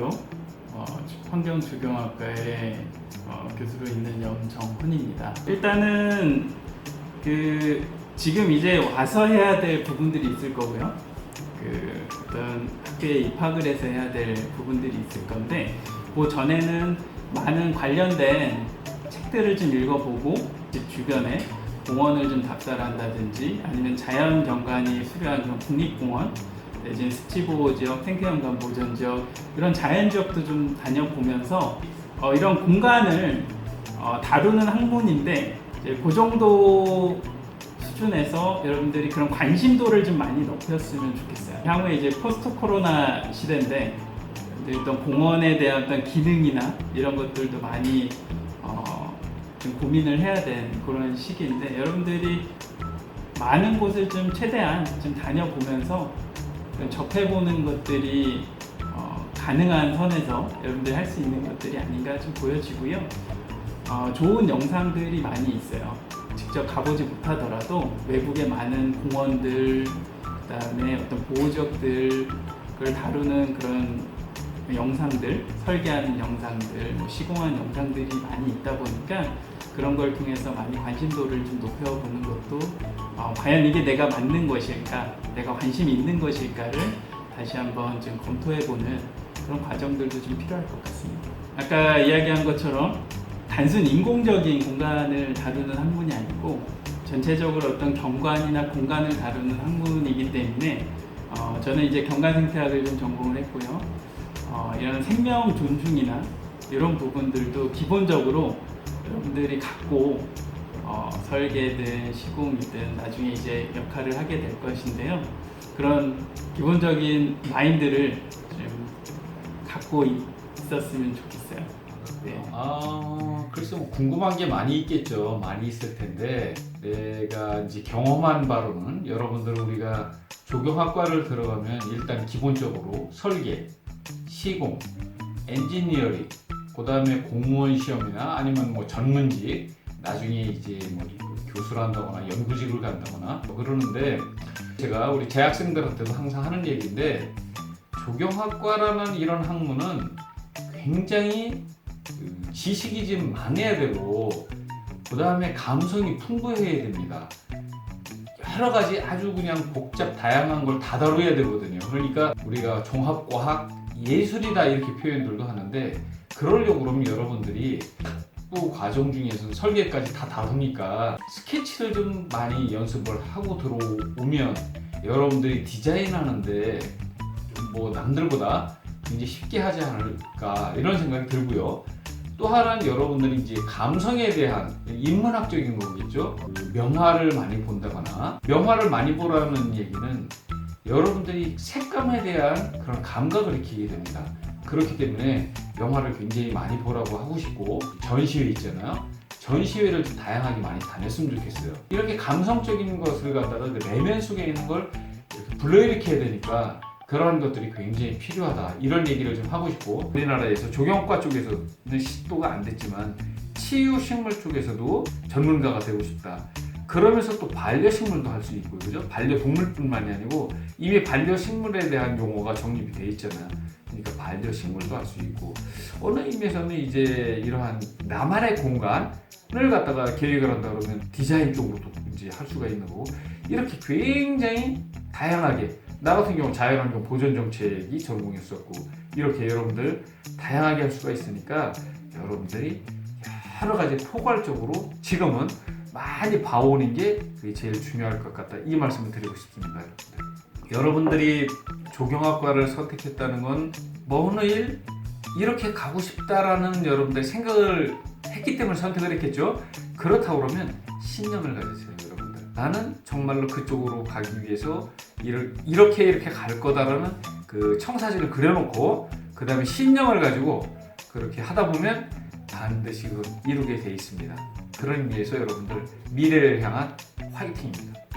서울대학교 어, 환경조경학과에 어, 교수로 있는 염정훈입니다. 일단은 그 지금 이제 와서 해야 될 부분들이 있을 거고요. 그 어떤 학교에 입학을 해서 해야 될 부분들이 있을 건데 그 전에는 많은 관련된 책들을 좀 읽어보고 집 주변에 공원을 좀 답사한다든지 아니면 자연 경관이 수려한 그런 국립공원 내지는 습지보호 지역, 생태연관 보전 지역 이런 자연 지역도 좀 다녀보면서 어, 이런 공간을 어, 다루는 학문인데 그 정도 수준에서 여러분들이 그런 관심도를 좀 많이 높였으면 좋겠어요. 향후에 이제 포스트 코로나 시대인데 어떤 공원에 대한 어떤 기능이나 이런 것들도 많이 어, 좀 고민을 해야 되는 그런 시기인데 여러분들이 많은 곳을 좀 최대한 좀 다녀보면서 좀 접해보는 것들이 어, 가능한 선에서 여러분들이 할수 있는 것들이 아닌가 좀 보여지고요. 어, 좋은 영상들이 많이 있어요. 직접 가보지 못하더라도 외국의 많은 공원들, 그 다음에 어떤 보호지역들을 다루는 그런 영상들, 설계하는 영상들, 뭐 시공한 영상들이 많이 있다 보니까 그런 걸 통해서 많이 관심도를 좀 높여보는 것도 어, 과연 이게 내가 맞는 것일까, 내가 관심이 있는 것일까를 다시 한번 좀 검토해보는 그런 과정들도 좀 필요할 것 같습니다. 아까 이야기한 것처럼 단순 인공적인 공간을 다루는 학문이 아니고 전체적으로 어떤 경관이나 공간을 다루는 학문이기 때문에 어, 저는 이제 경관 생태학을 좀 전공을 했고요. 어, 이런 생명 존중이나 이런 부분들도 기본적으로 분들이 갖고 어, 설계든 시공이든 나중에 이제 역할을 하게 될 것인데요. 그런 기본적인 마인드를 좀 갖고 있었으면 좋겠어요. 네. 아, 글쎄 뭐 궁금한 게 많이 있겠죠. 많이 있을 텐데 내가 이제 경험한 바로는 여러분들 우리가 조경학과를 들어가면 일단 기본적으로 설계, 시공, 엔지니어링, 그 다음에 공무원 시험이나 아니면 뭐 전문직, 나중에 이제 뭐 교수를 한다거나 연구직을 간다거나 뭐 그러는데 제가 우리 재학생들한테도 항상 하는 얘기인데 조경학과라는 이런 학문은 굉장히 그 지식이 좀 많아야 되고 그 다음에 감성이 풍부해야 됩니다. 여러 가지 아주 그냥 복잡 다양한 걸 다 다뤄야 되거든요. 그러니까 우리가 종합과학 예술이다 이렇게 표현들도 하는데 그러려고 그러면 여러분들이 학부 과정 중에서 설계까지 다 다루니까 스케치를 좀 많이 연습을 하고 들어오면 여러분들이 디자인하는데 뭐 남들보다 굉장히 쉽게 하지 않을까 이런 생각이 들고요. 또 하나는 여러분들이 이제 감성에 대한 인문학적인 거겠죠. 그 명화를 많이 본다거나 명화를 많이 보라는 얘기는 여러분들이 색감에 대한 그런 감각을 익히게 됩니다. 그렇기 때문에 영화를 굉장히 많이 보라고 하고 싶고 전시회 있잖아요. 전시회를 좀 다양하게 많이 다녔으면 좋겠어요. 이렇게 감성적인 것을 갖다가 그 내면 속에 있는 걸 불러일으켜야 되니까 그런 것들이 굉장히 필요하다. 이런 얘기를 좀 하고 싶고 우리나라에서 조경과 쪽에서는 시도가 안 됐지만 치유 식물 쪽에서도 전문가가 되고 싶다. 그러면서 또 반려식물도 할 수 있고 그죠? 반려동물뿐만이 아니고 이미 반려식물에 대한 용어가 정립이 돼 있잖아요. 그러니까 반려식물도 할 수 있고 어느 의미에서는 이제 이러한 나만의 공간을 갖다가 계획을 한다 그러면 디자인 쪽으로도 이제 할 수가 있는 거고 이렇게 굉장히 다양하게 나 같은 경우 자연환경 보전 정책이 전공이었었고 이렇게 여러분들 다양하게 할 수가 있으니까 여러분들이 여러 가지 포괄적으로 지금은 많이 봐오는 게 그게 제일 중요할 것 같다. 이 말씀을 드리고 싶습니다 여러분들. 여러분들이 조경학과를 선택했다는 건뭐 어느 일? 이렇게 가고 싶다라는 여러분들 생각을 했기 때문에 선택을 했겠죠? 그렇다고 그러면 신념을 가지세요 여러분들. 나는 정말로 그쪽으로 가기 위해서 이를 이렇게 이렇게 갈 거다라는 그 청사진을 그려놓고 그 다음에 신념을 가지고 그렇게 하다 보면 반드시 그 이루게 돼 있습니다. 그런 의미에서 여러분들 미래를 향한 화이팅입니다.